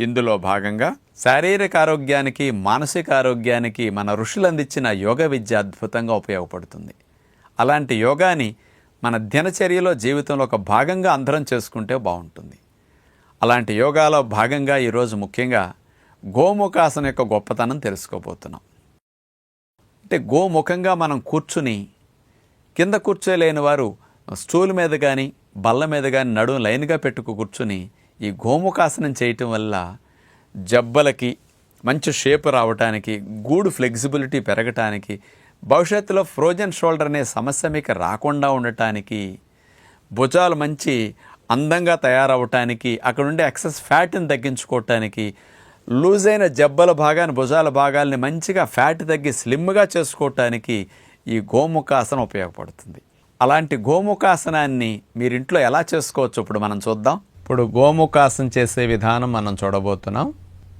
ఇందులో భాగంగా శారీరక ఆరోగ్యానికి మానసిక ఆరోగ్యానికి మన ఋషులు అందించిన యోగ విద్య అద్భుతంగా ఉపయోగపడుతుంది. అలాంటి యోగాని మన దినచర్యలో జీవితంలో ఒక భాగంగా అందరం చేసుకుంటే బాగుంటుంది. అలాంటి యోగాలో భాగంగా ఈరోజు ముఖ్యంగా గోముఖాసన యొక్క గొప్పతనం తెలుసుకోబోతున్నాం. అంటే గోముఖంగా మనం కూర్చుని కింద కూర్చోలేని వారు స్టూల్ మీద కానీ బల్ల మీద కానీ నడుము లైన్గా పెట్టుకు కూర్చుని ఈ గోముఖాసనం చేయటం వల్ల జబ్బలకి మంచి షేప్ రావటానికి గూడు ఫ్లెక్సిబిలిటీ పెరగటానికి భవిష్యత్తులో ఫ్రోజన్ షోల్డర్ అనే సమస్య మీకు రాకుండా ఉండటానికి భుజాలు మంచి అందంగా తయారవటానికి అక్కడ ఉండే ఎక్సెస్ ఫ్యాట్ని తగ్గించుకోవటానికి లూజ్ అయిన జబ్బల భాగాన్ని భుజాల భాగాల్ని మంచిగా ఫ్యాట్ తగ్గి స్లిమ్గా చేసుకోవటానికి ఈ గోముఖాసనం ఉపయోగపడుతుంది. అలాంటి గోముఖాసనాన్ని మీరు ఇంట్లో ఎలా చేసుకోవచ్చు ఇప్పుడు మనం చూద్దాం. ఇప్పుడు గోముఖాసనం చేసే విధానం మనం చూడబోతున్నాం.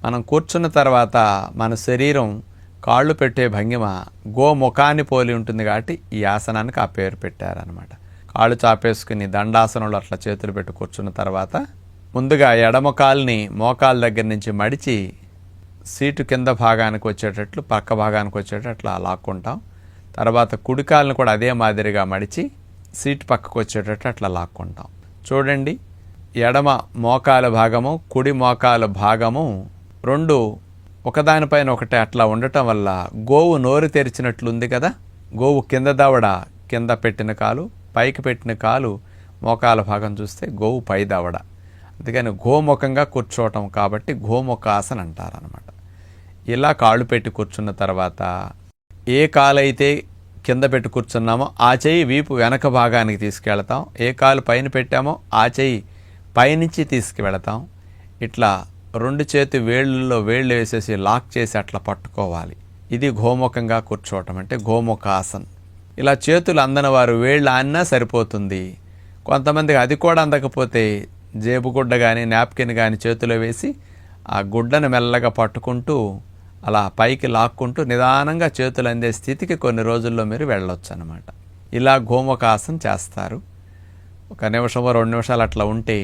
మనం కూర్చున్న తర్వాత మన శరీరం కాళ్ళు పెట్టే భంగిమ గోముఖాన్ని పోలి ఉంటుంది కాబట్టి ఈ ఆసనానికి ఆ పేరు పెట్టారనమాట కాళ్ళు చాపేసుకుని దండాసనంలో అట్లా చేతులు పెట్టి కూర్చున్న తర్వాత ముందుగా ఎడమ కాల్ని మోకాల దగ్గర నుంచి మడిచి సీటు కింద భాగానికి వచ్చేటట్లు పక్క భాగానికి వచ్చేటట్లు అట్లా లాక్కుంటాం. తర్వాత కుడికాలను కూడా అదే మాదిరిగా మడిచి సీటు పక్కకు వచ్చేటట్టు అట్లా లాక్కుంటాం. చూడండి ఎడమ మోకాల భాగము కుడి మోకాల భాగము రెండు ఒకదానిపైన ఒకటి అట్లా ఉండటం వల్ల గోవు నోరు తెరిచినట్లుంది కదా? గోవు కింద దవడ కింద పెట్టిన కాలు పైకి పెట్టిన కాలు మోకాల భాగం చూస్తే గోవు పై దవడ. అందుకని గోముఖంగా కూర్చోవటం కాబట్టి గోముఖాసన అంటారనమాట ఇలా కాళ్ళు పెట్టి కూర్చున్న తర్వాత ఏ కాలైతే కింద పెట్టి కూర్చున్నామో ఆ చేయి వీపు వెనక భాగానికి తీసుకెళ్తాం. ఏ కాలు పైన పెట్టామో ఆ చేయి పైనుంచి తీసుకువెళతాం. ఇట్లా రెండు చేతి వేళ్ళల్లో వేళ్ళు వేసేసి లాక్ చేసి అట్లా పట్టుకోవాలి. ఇది గోముఖంగా కూర్చోవటం అంటే గోముఖాసన్. ఇలా చేతులు అందని వారు వేళ్ళు ఆన్నా సరిపోతుంది. కొంతమందికి అది కూడా అందకపోతే జేబు గుడ్డ కానీ నాప్కిన్ కానీ చేతిలో వేసి ఆ గుడ్డను మెల్లగా పట్టుకుంటూ అలా పైకి లాక్కుంటూ నిదానంగా చేతులు అందే స్థితికి కొన్ని రోజుల్లో మీరు వెళ్ళొచ్చు అనమాట ఇలా గోముఖాసనం చేస్తారు. ఒక నిమిషమో రెండు నిమిషాలు అట్లా ఉంటే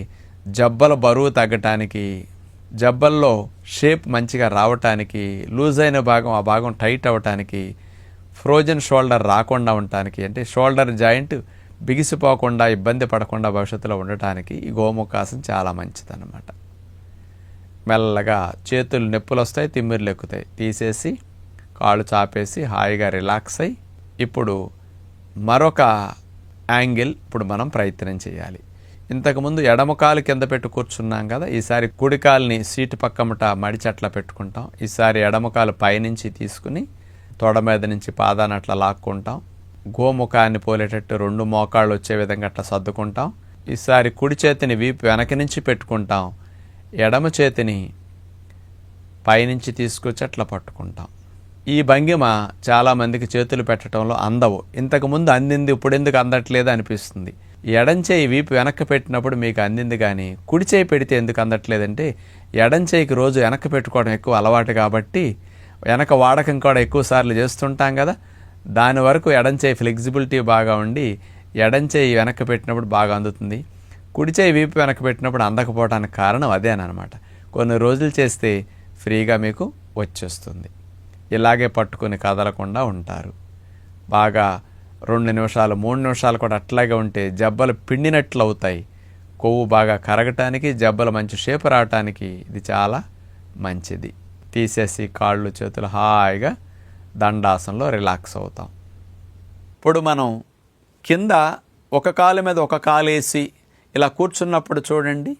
జబ్బల బరువు తగ్గటానికి జబ్బల్లో షేప్ మంచిగా రావటానికి లూజ్ అయిన భాగం ఆ భాగం టైట్ అవ్వటానికి ఫ్రోజన్ షోల్డర్ రాకుండా ఉండటానికి అంటే షోల్డర్ జాయింట్ బిగిసిపోకుండా ఇబ్బంది పడకుండా భవిష్యత్తులో ఉండటానికి ఈ గోముఖాసనం చాలా మంచిదన్నమాట. మెల్లగా చేతులు నొప్పులు వస్తాయి తిమ్మిర్లు ఎక్కుతాయి. తీసేసి కాళ్ళు చాపేసి హాయిగా రిలాక్స్ అయ్యి ఇప్పుడు మరొక యాంగిల్ ఇప్పుడు మనం ప్రయత్నం చేయాలి. ఇంతకుముందు ఎడమకాలు కింద పెట్టి కూర్చున్నాం కదా ఈసారి కుడికాలుని సీటు పక్కమట మడిచట్ల పెట్టుకుంటాం. ఈసారి ఎడమకాలు పైనుంచి తీసుకుని తొడ మీద నుంచి పాదానట్ల లాక్కుంటాం. గోముఖాన్ని పోలేటట్టు రెండు మోకాళ్ళు వచ్చే విధంగా అట్లా సర్దుకుంటాం. ఈసారి కుడి చేతిని వీపు వెనక నుంచి పెట్టుకుంటాం. ఎడమ చేతిని పైనుంచి తీసుకొచ్చి అట్లా పట్టుకుంటాం. ఈ భంగిమ చాలామందికి చేతులు పెట్టడంలో అందవు. ఇంతకుముందు అందింది ఇప్పుడు ఎందుకు అందట్లేదు అనిపిస్తుంది. ఎడంచేయి వీపు వెనక్కి పెట్టినప్పుడు మీకు అందింది కానీ కుడి చేయి పెడితే ఎందుకు అందట్లేదంటే ఎడంచేయికి రోజు వెనక్కి పెట్టుకోవడం ఎక్కువ అలవాటు కాబట్టి వెనక వాడకం కూడా ఎక్కువ సార్లు చేస్తుంటాం కదా. దాని వరకు ఎడంచేయి ఫ్లెక్సిబిలిటీ బాగా ఉండి ఎడంచేయి వెనక్కి పెట్టినప్పుడు బాగా అందుతుంది. కుడిచేయి వీపు వెనక్కి పెట్టినప్పుడు అందకపోవడానికి కారణం అదేనమాట కొన్ని రోజులు చేస్తే ఫ్రీగా మీకు వచ్చేస్తుంది. ఇలాగే పట్టుకొని కదలకుండా ఉంటారు. బాగా రెండు నిమిషాలు మూడు నిమిషాలు కూడా అట్లాగే ఉంటే జబ్బలు పిండినట్లు అవుతాయి కొవ్వు బాగా కరగటానికి జబ్బలు మంచి షేపు రావటానికి ఇది చాలా మంచిది. తీసేసి కాళ్ళు చేతులు హాయిగా దండాసనలో రిలాక్స్ అవుతాం. ఇప్పుడు మనం కింద ఒక కాలు మీద ఒక కాలు వేసి ఇలా కూర్చున్నప్పుడు చూడండి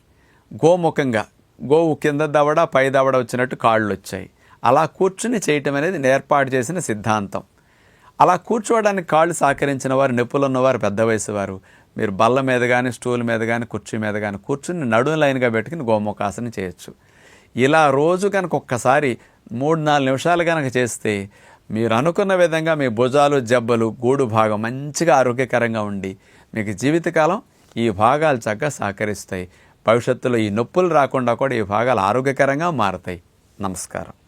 గోముఖంగా గోవు కింద దవడ పై దవడ వచ్చినట్టు కాళ్ళు వచ్చాయి. అలా కూర్చుని చేయటం అనేది ఏర్పాటు చేసిన సిద్ధాంతం. అలా కూర్చోవడానికి కాళ్ళు సహకరించిన వారు నొప్పులు ఉన్నవారు పెద్ద వయసు వారు మీరు బల్ల మీద కానీ స్టూల్ మీద కానీ కుర్చీ మీద కానీ కూర్చుని నడుము లైన్గా పెట్టుకుని గోముఖాసన చేయొచ్చు. ఇలా రోజు కనుక ఒక్కసారి మూడు నాలుగు నిమిషాలు కనుక చేస్తే మీరు అనుకున్న విధంగా మీ భుజాలు జబ్బలు గూడు భాగం మంచిగా ఆరోగ్యకరంగా ఉండి మీకు జీవితకాలం ఈ భాగాలు చక్కగా సహకరిస్తాయి. భవిష్యత్తులో ఈ నొప్పులు రాకుండా కూడా ఈ భాగాలు ఆరోగ్యకరంగా మారతాయి. నమస్కారం.